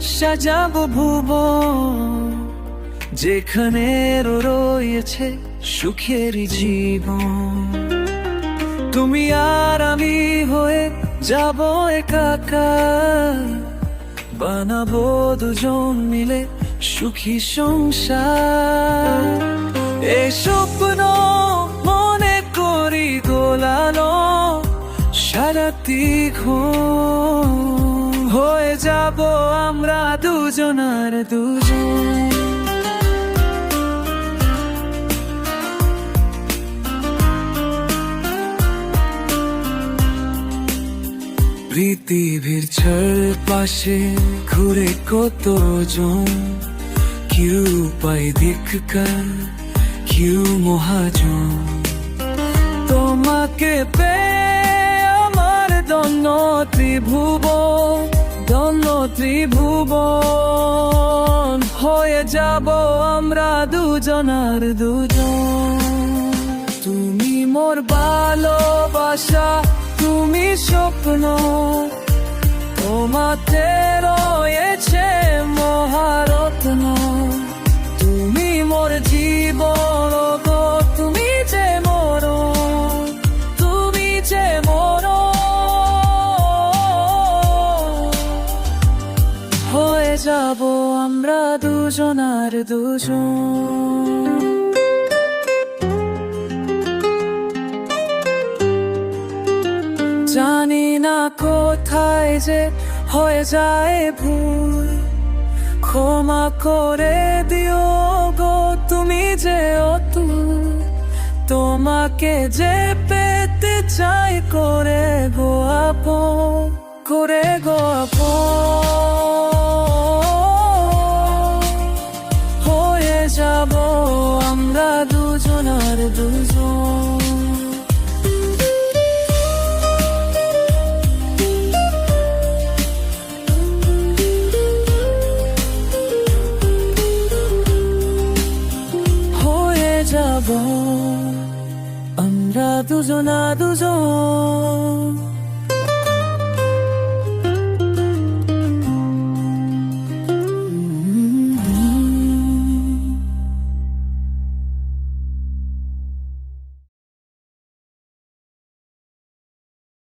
সাজাবো ভুব যেখানে রয়েছে সুখের জীবন। তুমি আর আমি হয়ে যাব একাকার বানাবো দুজন মিলে সুখী সংসার। এ স্বপ্ন মনে করি গোলালো সারাতি হয়ে যাব আমরা দুজনার দুজন। পৃথিবীর পাশে ঘুরে কতজন কেউ পাই দীক্ষার কেউ মহাজন। তোমাকে পে আমার দন্য ত্রিভুব দন্য ত্রিভুবন। হয়ে যাব আমরা দুজনার দুজন। তুমি মোর ভালোবাসা, তুমি স্বপ্ন। তোমাতে রয়েছে মহারত্ন। তুমি মোর জীবন আমরা দুজনার দুজন। জানি না কোথায় যে হয়ে যায় ভুল। ক্ষমা করে দিও গো, তুমি যে অতুল। তোমাকে যে পেতে চাই করে গো আপন, করে গো আপন। দুজনার দুজন হয়ে যাব আমরা দুজনা দুজন।